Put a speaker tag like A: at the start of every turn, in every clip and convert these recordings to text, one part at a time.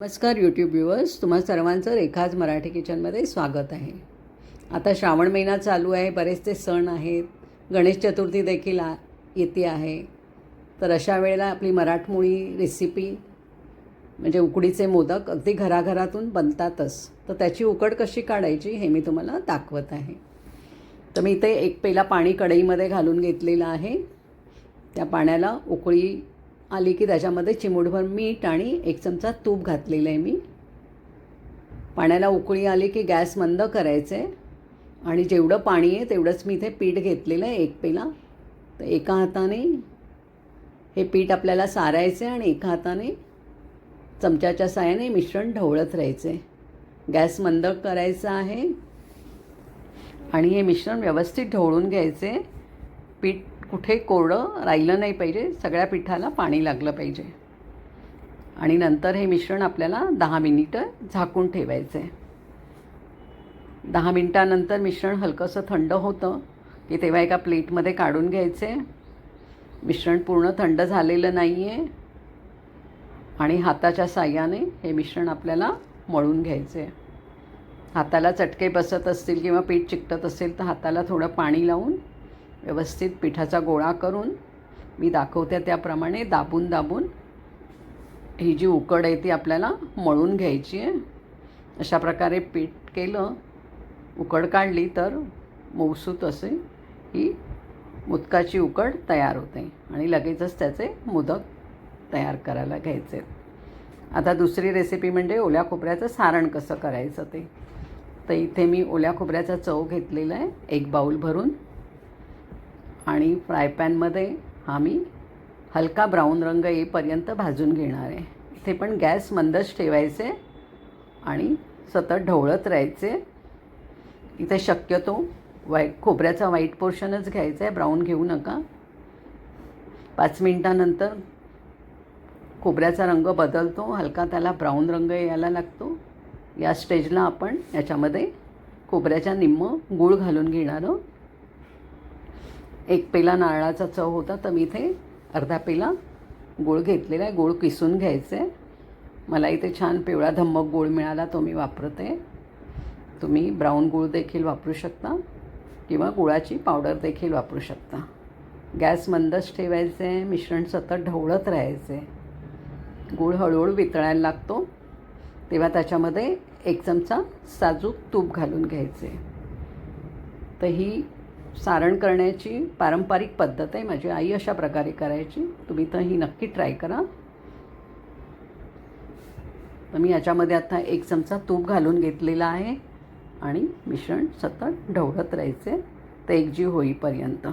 A: नमस्कार YouTube viewers तुम्हा सर्वांचं रेखाज मराठी किचनमध्ये स्वागत आहे. आता श्रावण महिना चालू आहे बरेचसे सण आहेत गणेश चतुर्थी देखील आ येते आहे. तर अशा वेळेला आपली मराठमोळी रेसिपी म्हणजे उकडीचे मोदक अगदी घराघरातून बनतातच. तर त्याची उकड कशी काढायची हे मी तुम्हाला दाखवत आहे. तर मी इथे एक पेला पाणी कढईमध्ये घालून घेतलेलं आहे. त्या पाण्याला उकळी आली की त्याच्यामध्ये चिमूटभर मीठ आणि एक चमचा तूप घातलेलं आहे मी. पाण्याला उकळी आली की गॅस मंद करायचे आणि जेवढं पाणी आहे तेवढंच मी इथे पीठ घेतलेलं आहे एक पेला. तर एका हाताने हे पीठ आपल्याला सारायचे आणि एका हाताने चमच्याच्या साहाय्याने मिश्रण ढवळत राहायचे. गॅस मंद करायचा आहे आणि हे मिश्रण व्यवस्थित ढवळून घ्यायचे. पीठ कुठे कोरडं राहिलं नाही पाहिजे सगळ्या पिठाला पाणी लागलं पाहिजे. आणि नंतर हे मिश्रण आपल्याला दहा मिनिटं झाकून ठेवायचं आहे दहा मिनटानंतर मिश्रण हलकंसं थंड होतं की तेव्हा एका प्लेटमध्ये काढून घ्यायचे मिश्रण पूर्ण थंड झालेलं नाही आहे आणि हाताच्या साह्याने हे मिश्रण आपल्याला मळून घ्यायचे आहे हाताला चटके बसत असतील किंवा पीठ चिकटत असेल तर हाताला थोडं पाणी लावून व्यवस्थित पिठाचा गोळा करून मी दाखवते त्याप्रमाणे दाबून दाबून. ही जी उकड आहे ती आपल्याला मळून घ्यायची आहे. अशा प्रकारे पीठ केलं उकड काढली तर मौसूत असे ही मुदकाची उकड तयार होते आणि लगेचच त्याचे मोदक तयार करायला घ्यायचे. आता दुसरी रेसिपी म्हणजे ओल्या खोबऱ्याचं सारण कसं करायचं ते. तर इथे मी ओल्या खोबऱ्याचा चव घेतलेला आहे. एक बाऊल भरून आणि फ्राय पॅनमध्ये आम्ही हलका ब्राऊन रंग येईपर्यंत भाजून घेणार आहे. इथे पण गॅस मंदच ठेवायचे आणि सतत ढवळत राहायचे. इथे शक्यतो वाईट खोबऱ्याचा व्हाईट पोर्शनच घ्यायचा आहे ब्राऊन घेऊ नका. पाच मिनटानंतर खोबऱ्याचा रंग बदलतो हलका त्याला ब्राऊन रंग यायला लागतो. या स्टेजला आपण याच्यामध्ये खोबऱ्याच्या निम्म गूळ घालून घेणार आहोत. एक पेला नारळाचा चव होता तर मी इथे अर्धा पेला गूळ घेतलेला आहे गूळ किसून घ्यायचं. आहे मला इथे छान पिवळा धम्मक गूळ मिळाला तो मी वापरते. तुम्ही ब्राऊन गूळ देखील वापरू शकता किंवा गुळाची पावडर देखील वापरू शकता. गॅस मंदच ठेवायचे आहे मिश्रण सतत ढवळत राहायचे. गूळ हळूहळू वितळायला लागतो तेव्हा त्याच्यामध्ये एक चमचा साजूक तूप घालून घ्यायचे. तर ही सारण करण्याची पारंपरिक पद्धत आहे माझी आई अशा प्रकारे करायची. तुम्ही तर ही नक्की ट्राय करा. तर मी याच्यामध्ये आता एक चमचा तूप घालून घेतलेला आहे आणि मिश्रण सतत ढवळत राहायचे. तर एकजीव होईपर्यंत.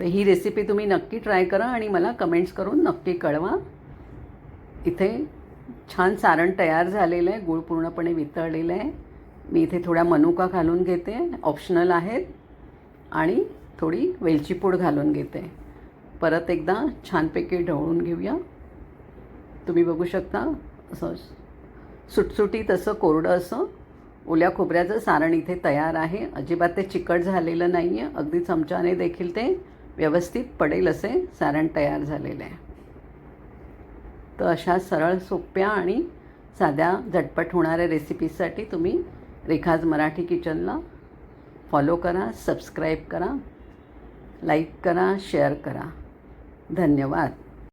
A: तर ही रेसिपी तुम्ही नक्की ट्राय करा आणि मला कमेंट्स करून नक्की कळवा. इथे छान सारण तयार झालेलं आहे गूळ पूर्णपणे वितळलेलं आहे. मी इथे थोड्या मनुका घालून घेते ऑप्शनल आहेत आणि थोडी वेलची पूड घालून घेते. परत एकदा छानपैकी ढवळून घेऊया. तुम्ही बघू शकता असं सुटसुटीत असं कोरडं असं ओल्या खोबऱ्याचं सारण इथे तयार आहे. अजिबात ते चिकट झालेलं नाही आहे अगदी चमच्याने देखील ते व्यवस्थित पडेल असे सारण तयार झालेलं आहे. तर अशा सरळ सोप्या आणि साध्या झटपट होणाऱ्या रेसिपीजसाठी तुम्ही रेखाज मराठी किचनला फॉलो करा सबस्क्राईब करा लाईक करा शेअर करा. धन्यवाद.